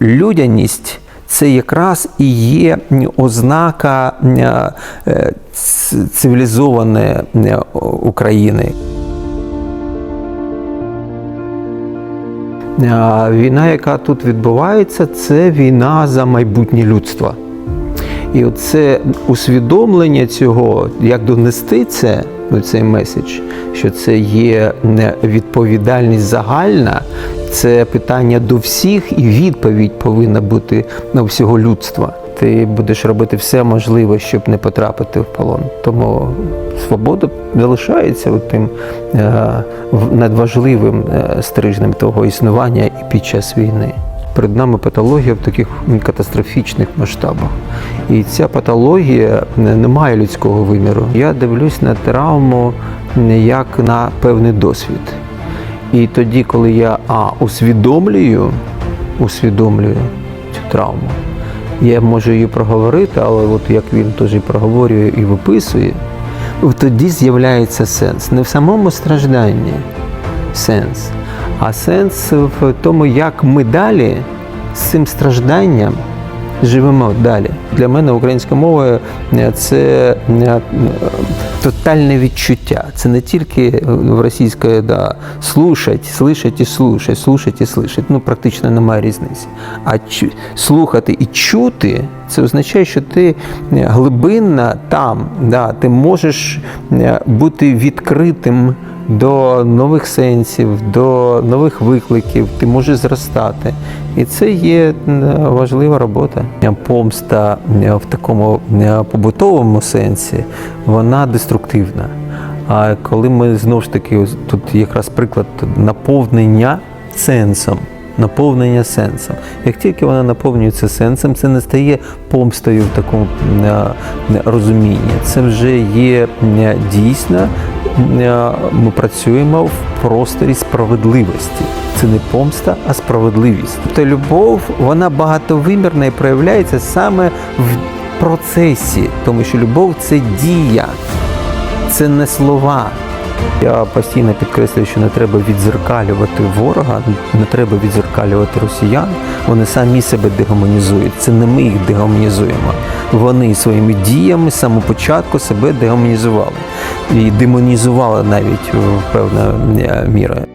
людяність це якраз і є ознака е, цивілізованої е, України. Війна, яка тут відбувається, це війна за майбутнє людства. І оце усвідомлення цього, як донести це, ну, цей меседж, що це є відповідальність загальна, це питання до всіх, і відповідь повинна бути на всього людства. Ти будеш робити все можливе, щоб не потрапити в полон. Тому свобода залишається тим е, надважливим е, стрижнем того існування і під час війни. Перед нами патологія в таких катастрофічних масштабах. І ця патологія не не має людського виміру. Я дивлюсь на травму як на певний досвід. І тоді, коли я а, усвідомлюю, усвідомлюю цю травму, я можу її проговорити, але от як він теж і проговорює і виписує, тоді з'являється сенс. Не в самому стражданні сенс, а сенс в тому, як ми далі з цим стражданням живемо далі. Для мене українська мова е, це е, тотальне відчуття. Це не тільки в російської да, слушать, слышать і слушать, слушать і слышать. Ну, практично немає різниці. А слухати і чути це означає, що ти е, глибинно там, да, ти можеш е, бути відкритим до нових сенсів, до нових викликів, ти можеш зростати. І це є важлива робота. Помста в такому побутовому сенсі, вона деструктивна. А коли ми знову ж таки, тут якраз приклад наповнення сенсом. Наповнення сенсом. Як тільки вона наповнюється сенсом, це не стає помстою в такому розумінні. Це вже є дійсно, ми працюємо в просторі справедливості. Це не помста, а справедливість. Тобто любов, вона багатовимірна і проявляється саме в процесі, тому що любов це дія, це не слова. Я постійно підкреслюю, що не треба відзеркалювати ворога, не треба відзеркалювати росіян. Вони самі себе дегуманізують. Це не ми їх дегуманізуємо. Вони своїми діями з самого початку себе дегуманізували і демонізували навіть міра. е, мірою.